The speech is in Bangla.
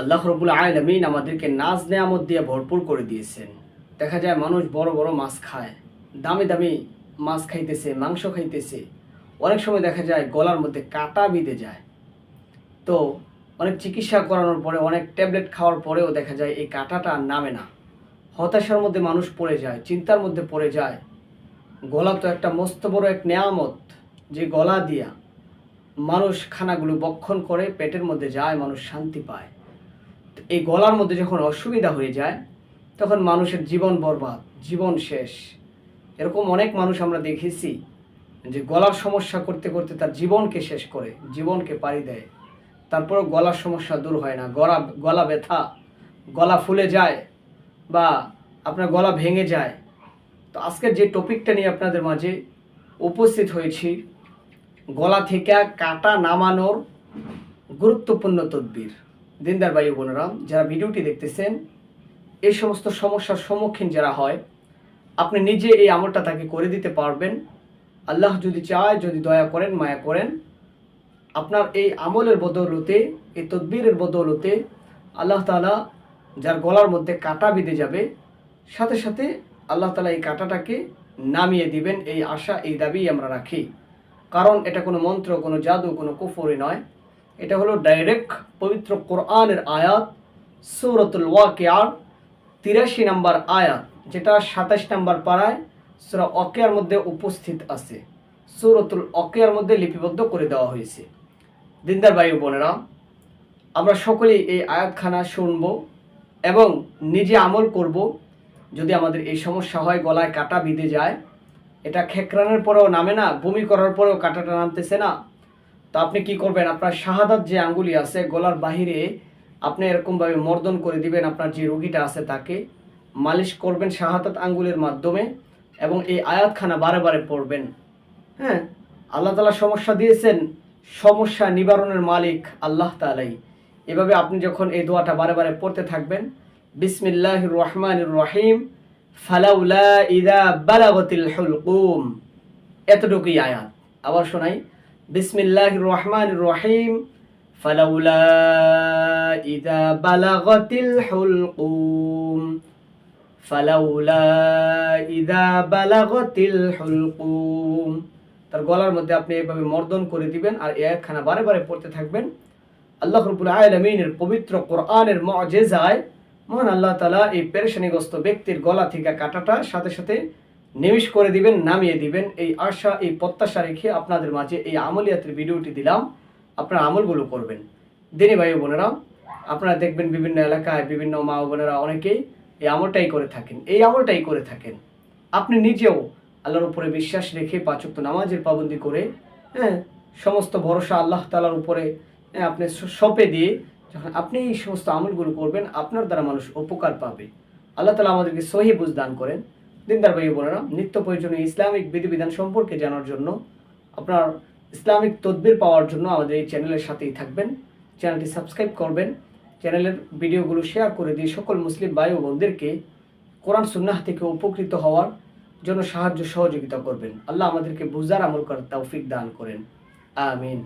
আল্লাহ রবুল আলমিন আমাদেরকে নাজ নেয়ামত দিয়ে ভরপুর করে দিয়েছেন। দেখা যায় মানুষ বড় বড় মাছ খায়, দামি দামি মাছ খাইতেছে, মাংস খাইতেছে। অনেক সময় দেখা যায় গলার মধ্যে কাটা বিঁধে যায়। তো অনেক চিকিৎসা করানোর পরে, অনেক ট্যাবলেট খাওয়ার পরেও দেখা যায় এই কাঁটাটা নামে না। হতাশার মধ্যে মানুষ পড়ে যায়, চিন্তার মধ্যে পড়ে যায়। গলা তো একটা মস্ত বড় এক নেয়ামত যে গলা দিয়া মানুষ খানাগুলো বক্ষণ করে, পেটের মধ্যে যায়, মানুষ শান্তি পায়। এই গলার মধ্যে যখন অসুবিধা হয়ে যায়, তখন মানুষের জীবন বরবাদ, জীবন শেষ। এরকম অনেক মানুষ আমরা দেখেছি যে গলার সমস্যা করতে করতে তার জীবনকে শেষ করে, জীবনকে পাড়ি দেয়। তারপরেও গলার সমস্যা দূর হয় না। গলা গলা ব্যথা, গলা ফুলে যায় বা আপনার গলা ভেঙে যায়। তো আজকের যে টপিকটা নিয়ে আপনাদের মাঝে উপস্থিত হয়েছি, গলা থেকে কাটা নামানোর গুরুত্বপূর্ণ তদবির। দিনদার ভাই ও বোনেরা, যারা ভিডিওটি দেখতেছেন, এই সমস্ত সমস্যার সম্মুখীন যারা হয়, আপনি নিজে এই আমলটা তাকে করে দিতে পারবেন। আল্লাহ যদি চায়, যদি দয়া করেন, মায়া করেন, আপনার এই আমলের বদৌলতে, এই তদবিরের বদৌলতে আল্লাহ তাআলা যার গলার মধ্যে কাটা বিঁধে যাবে, সাথে সাথে আল্লাহ তালা এই কাঁটাটাকে নামিয়ে দিবেন, এই আশা, এই দাবি আমরা রাখি। কারণ এটা কোনো মন্ত্র, কোনো জাদু, কোনো কুফরি নয়। এটা হলো ডাইরেক্ট পবিত্র কোরআনের আয়াত, সৌরতুল ওয়াকিয়ার তিরাশি নাম্বার আয়াত, যেটা সাতাশ নাম্বার পাড়ায় সুরা অকেয়ার মধ্যে উপস্থিত আছে। সৌরতুল অকেয়ার মধ্যে লিপিবদ্ধ করে দেওয়া হয়েছে। দিনদার ও বোনেরা, আমরা সকলেই এই আয়াতখানা শুনব এবং নিজে আমল করব। যদি আমাদের এই সমস্যা হয়, গলায় কাটা বিঁধে যায়, এটা খেকরানের পরেও নামে না, বমি করার পরেও কাটাটা নামতেছে না তো আপনি কি করবেন? আপনার শাহাদাত যে আঙ্গুলি আছে, গলার বাহিরে আপনি এরকমভাবে মর্দন করে দিবেন, আপনার যে রোগীটা আছে তাকে। মালিশ করবেন শাহাদাত আঙ্গুলের মাধ্যমে এবং এই আয়াতখানা বারে বারে পড়বেন। হ্যাঁ? আল্লাহ তালা সমস্যা দিয়েছেন, সমস্যা নিবারণের মালিক আল্লাহ তালাই এভাবে আপনি যখন এই দোয়াটা বারে বারে পড়তে থাকবেন বিসমিল্লাহ রহমান রহিম, ফালাউলা ইদা বালাগতিল হুলকুম। এতটুকুই আয়াত। আবার শোনাই বিসমিল্লাহ রহমান রহিম। ফালাউলা ফালাউলা তার গলার মধ্যে আপনি এভাবে মর্দন করে দিবেন আর আয়াতখানা বারে বারে পড়তে থাকবেন। আল্লাহ রবুল আলমিনের পবিত্র কোরআনের মজেজায় মহান আল্লাহ তালা এই পেরেশানিগ্রস্ত ব্যক্তির গলা থেকে কাটাটা সাথে সাথে নিমিষ করে দিবেন নামিয়ে দিবেন। এই আশা এই প্রত্যাশা রেখে আপনাদের মাঝে এই আমলিয়াতের ভিডিওটি দিলাম। আপনারা আমলগুলো করবেন। দিনী ভাই বোনেরা আপনারা দেখবেন বিভিন্ন এলাকায় বিভিন্ন মা বোনেরা অনেকেই এই আমলটাই করে থাকেন। এই আমলটাই করে থাকেন। আপনি নিজেও আল্লাহর উপরে বিশ্বাস রেখে পাচক নামাজের পাবন্দি করে হ্যাঁ সমস্ত ভরসা আল্লাহ তালার উপরে হ্যাঁ, আপনি সপে দিয়ে যখন আপনি এই সমস্ত আমলগুলো করবেন আপনার দ্বারা মানুষ উপকার পাবে। আল্লাহ তালা আমাদেরকে সহি বুঝ দান করেন। দিনদার ভাই বোনেরা, নিত্য প্রয়োজনীয় ইসলামিক বিধিবিধান সম্পর্কে জানার জন্য আপনার ইসলামিক তদবির পাওয়ার জন্য আমাদের এই চ্যানেলের সাথেই থাকবেন। চ্যানেলটি সাবস্ক্রাইব করবেন। চ্যানেলের ভিডিওগুলো শেয়ার করে দিয়ে সকল মুসলিম ভাই ও বোনদেরকে কোরআন সুন্নাহ থেকে উপকৃত হওয়ার জন্য সাহায্য সহযোগিতা করবেন। আল্লাহ আমাদেরকে বুঝার আমল করার তৌফিক দান করেন। আমিন।